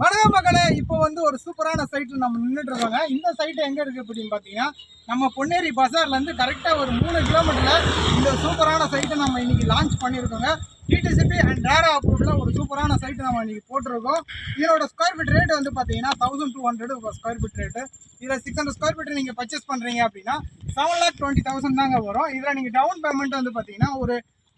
வணக்கம் மக்களே இப்போ வந்து ஒரு சூப்பரான சைட்டில் நம்ம நின்றுட்டு இருக்கோங்க. இந்த சைட்டு எங்கே இருக்குது அப்படின்னு பார்த்தீங்கன்னா நம்ம பொன்னேரி பஜார்லேருந்து கரெக்டாக ஒரு மூணு கிலோமீட்டரில் இந்த சூப்பரான சைட்டை நம்ம இன்றைக்கி லான்ச் பண்ணியிருக்கோங்க. டிடிசிபி அண்ட் டேரா அப்ரூவ்டில் ஒரு சூப்பரான சைட்டு நம்ம இன்றைக்கி போட்டிருக்கோம். இதோட ஸ்கொயர் ஃபீட் ரேட் வந்து பார்த்தீங்கன்னா thousand two hundred square feet rate இதில் சிக்ஸ் ஹண்ட்ரட் ஸ்கொயர் ஃபீட் நீங்கள் பர்ச்சேஸ் பண்ணுறீங்க அப்படின்னா செவன் லேக் டுவெண்ட்டி தௌசண்ட் தாங்க வரும். இதில் நீங்கள் டவுன் பேமெண்ட் வந்து பார்த்தீங்கன்னா ஒரு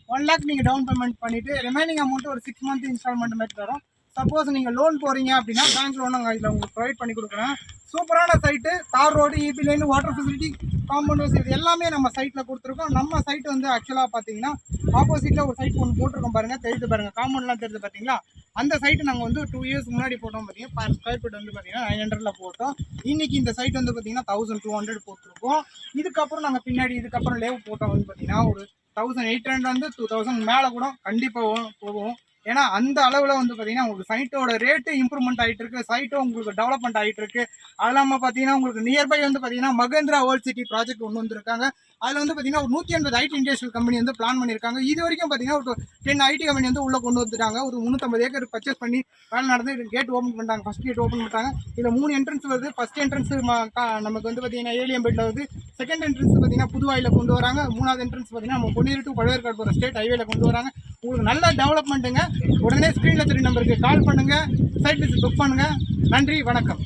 ஒன் லேக் நீங்கள் டவுன் பேமெண்ட் பண்ணிவிட்டு ரிமைனிங் அமௌண்ட் ஒரு சிக்ஸ் மந்த் இன்ஸ்டால்மெண்ட் மாதிரி தரும். சப்போஸ் நீங்கள் லோன் போகிறீங்க அப்படின்னா பேங்க் லோன் நாங்கள் இதில் உங்களுக்கு ப்ரொவைட் பண்ணி கொடுக்குறேன். சூப்பரான site tar road EB line water facility compound இது எல்லாமே நம்ம சைட்டில் கொடுத்துருக்கோம். நம்ம சைட் வந்து ஆக்சுவலாக பார்த்தீங்கன்னா ஆப்போசிட்டில் ஒரு சைட் ஒன்று போட்டிருக்கோம் பாருங்கள் தெரிஞ்சு பாருங்கள் காம்பவுண்ட்லாம் தெரிஞ்சு பார்த்தீங்களா அந்த சைட்டு நாங்கள் வந்து டூ இயர்ஸ் முன்னாடி போட்டோம் பார்த்தீங்கன்னா பர் ஸ்கொயர் ஃபீட் வந்து பார்த்தீங்கன்னா நைன் ஹண்ட்ரட்ல போட்டோம். இன்றைக்கி இந்த சைட் வந்து பார்த்தீங்கன்னா தௌசண்ட் டூ ஹண்ட்ரட் போட்டிருக்கோம். இதுக்கப்புறம் நாங்கள் பின்னாடி இதுக்கப்புறம் லேவ் போட்டோம் வந்து பார்த்தீங்கன்னா ஒரு தௌசண்ட் எயிட் ஹண்ட்ரட் வந்து டூ தௌசண்ட் மேலே கூட கண்டிப்பாக போகும். ஏன்னா அந்த அளவில் வந்து பார்த்தீங்கன்னா உங்களுக்கு சைட்டோட ரேட்டு இம்ப்ரூவ்மெண்ட் ஆகிட்டு இருக்கு. சைட்டும் உங்களுக்கு டெவலப்மெண்ட் ஆகிட்டு இருக்கு. அது இல்லாமல் பார்த்தீங்கன்னா உங்களுக்கு நியர்பை வந்து பார்த்தீங்கன்னா மகேந்திரா வேர்ல்ட் சிட்டி ப்ராஜெக்ட் ஒன்று வந்திருக்காங்க. அதில் வந்து பார்த்தீங்கன்னா ஒரு நூற்றி ஐம்பது ஐடி இண்டஸ்ட்ரியல் கம்பெனி வந்து பிளான் பண்ணியிருக்காங்க இது வரைக்கும் பார்த்தீங்கன்னா ஒரு டென் ஐடி கம்பெனி வந்து உள்ளே கொண்டு வந்துட்டாங்க. ஒரு முந்நூற்றம்பது ஏக்கர் பர்ச்சேஸ் பண்ணி வேலை நடந்து கேட் ஓப்பன் பண்ணிட்டாங்க. ஃபஸ்ட் கேட் ஓப்பன் பண்ணிட்டாங்க. இதில் மூணு என்ட்ரன்ஸ் வருது. ஃபஸ்ட் என்ட்ரன்ஸ் நமக்கு வந்து பார்த்தீங்கன்னா ஏலியம் பெட்டில் வருது. செகண்ட் என்ட்ரன்ஸ் பார்த்தீங்கன்னா புதுவாயில் கொண்டு வராங்க. மூணாவது என்ட்ரன்ஸ் பார்த்தீங்கன்னா நம்ம பொன்னேரி டு பழவேற்காடு போகிற ஸ்டேட் ஹைவேல கொண்டு வராங்க. உங்களுக்கு நல்ல டெவலப்மெண்ட்டுங்க உடனே ஸ்க்ரீனில் தெரிய நம்பருக்கு. கால் பண்ணுங்கள் சைட் விசிட் புக் பண்ணுங்கள் நன்றி வணக்கம்.